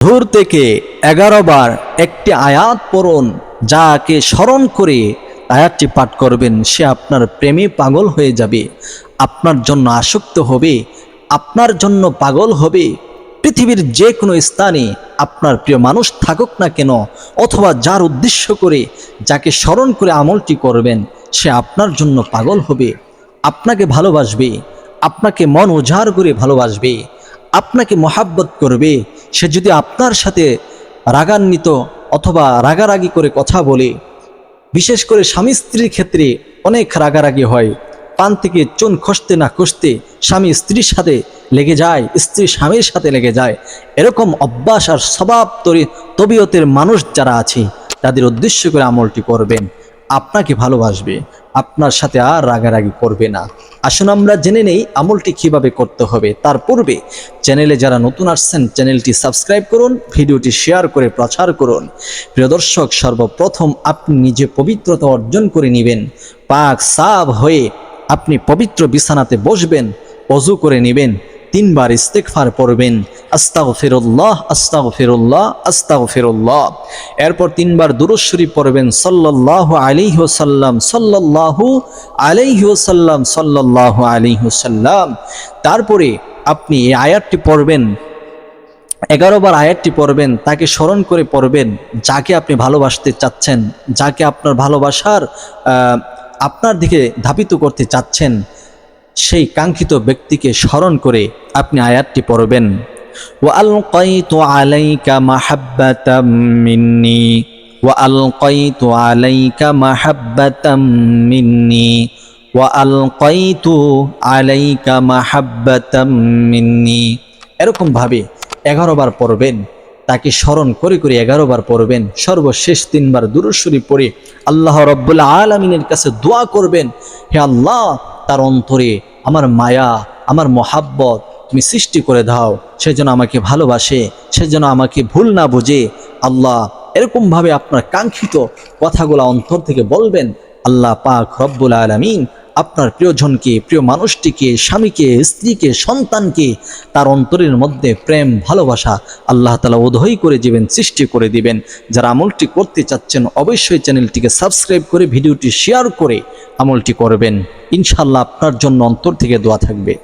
ধূর থেকে এগারো বার একটি আয়াত পড়ুন, যাকে স্মরণ করে আয়াতটি পাঠ করবেন, সে আপনার প্রেমে পাগল হয়ে যাবে, আপনার জন্য আসক্ত হবে, আপনার জন্য পাগল হবে। পৃথিবীর যে কোনো স্থানে আপনার প্রিয় মানুষ থাকুক না কেন, অথবা যার উদ্দেশ্য করে যাকে স্মরণ করে আমলটি করবেন, সে আপনার জন্য পাগল হবে, আপনাকে ভালোবাসবে, আপনাকে মন উজাড় করে ভালোবাসবে, আপনাকে মহাব্বত করবে সে যদি আপনার সাথে রাগান্বিত অথবা রাগারাগি করে কথা বলে, বিশেষ করে স্বামী স্ত্রীর ক্ষেত্রে অনেক রাগারাগি হয়। পান থেকে চুন খসতে না খসতে স্বামী স্ত্রীর সাথে লেগে যায়, স্ত্রী স্বামীর সাথে লেগে যায়। এরকম অভ্যাস আর স্বভাব তরি তবিয়তের মানুষ যারা আছে, তাদের উদ্দেশ্য করে আমলটি করবেন। আপনাকে ভালোবাসবে, আপনার সাথে আর রাগারাগি করবে না। আসুন আমরা জেনে নেই আমলটি কীভাবে করতে হবে। তার পূর্বে চ্যানেলে যারা নতুন আসছেন, চ্যানেলটি সাবস্ক্রাইব করুন, ভিডিওটি শেয়ার করে প্রচার করুন। প্রিয় দর্শক, সর্বপ্রথম আপনি নিজে পবিত্রতা অর্জন করে নেবেন। পাক সাব হয়ে আপনি পবিত্র বিছানাতে বসবেন, অজু করে নেবেন। তিনবার ইস্তেকফার পড়বেন। আস্তাগ ফিরুল্লাহ আস্তাগ ফিরুল্লাহ আস্তাগ ফিরুল্লাহ এরপর তিনবার দুরুশ্বরী পড়বেন সাল্লাহ আলিহসাল্লাম সাল্লাহু আলিহসাল্লাম সাল্লাহ আলিহসাল্লাম তারপরে আপনি এই আয়াতটি পড়বেন এগারো বার আয়াতটি পড়বেন, তাকে স্মরণ করে পড়বেন, যাকে আপনি ভালোবাসতে চাচ্ছেন, যাকে আপনার ভালোবাসার আপনার দিকে ধাবিত করতে চাচ্ছেন সেই কাঙ্ক্ষিত ব্যক্তিকে স্মরণ করে আপনি আয়াতটি পড়বেন وألقيت عليك محبة مني وألقيت عليك محبة مني وألقيت عليك محبة مني এরকম ভাবে এগারো বার পড়বেন তাকে স্মরণ করে করে এগারো বার পড়বেন সর্বশেষ তিনবার দুরুশ্বরী পড়ে আল্লাহ রব্বুল আলমিনের কাছে দোয়া করবেন হে আল্লাহ তার অন্তরে আমার মায়া, আমার মহাব্বত তুমি সৃষ্টি করে দাও। সে যেন আমাকে ভালোবাসে, সে যেন আমাকে ভুল না বুঝে। আল্লাহ এরকমভাবে আপনার কাঙ্ক্ষিত কথাগুলো অন্তর থেকে বলবেন। আল্লাহ পাক রব্বুল আলমিন আপনার প্রিয়জনকে, প্রিয় মানুষটিকে, স্বামীকে, স্ত্রীকে, সন্তানকে তার অন্তরের মধ্যে প্রেম, ভালোবাসা আল্লাহ তালা উদয় করে দিবেন, সৃষ্টি করে দিবেন। যারা আমলটি করতে চাচ্ছেন অবশ্যই চ্যানেলটিকে সাবস্ক্রাইব করে ভিডিওটি শেয়ার করে আমলটি করবেন। ইনশাল্লাহ আপনার জন্য অন্তর থেকে দোয়া থাকবে।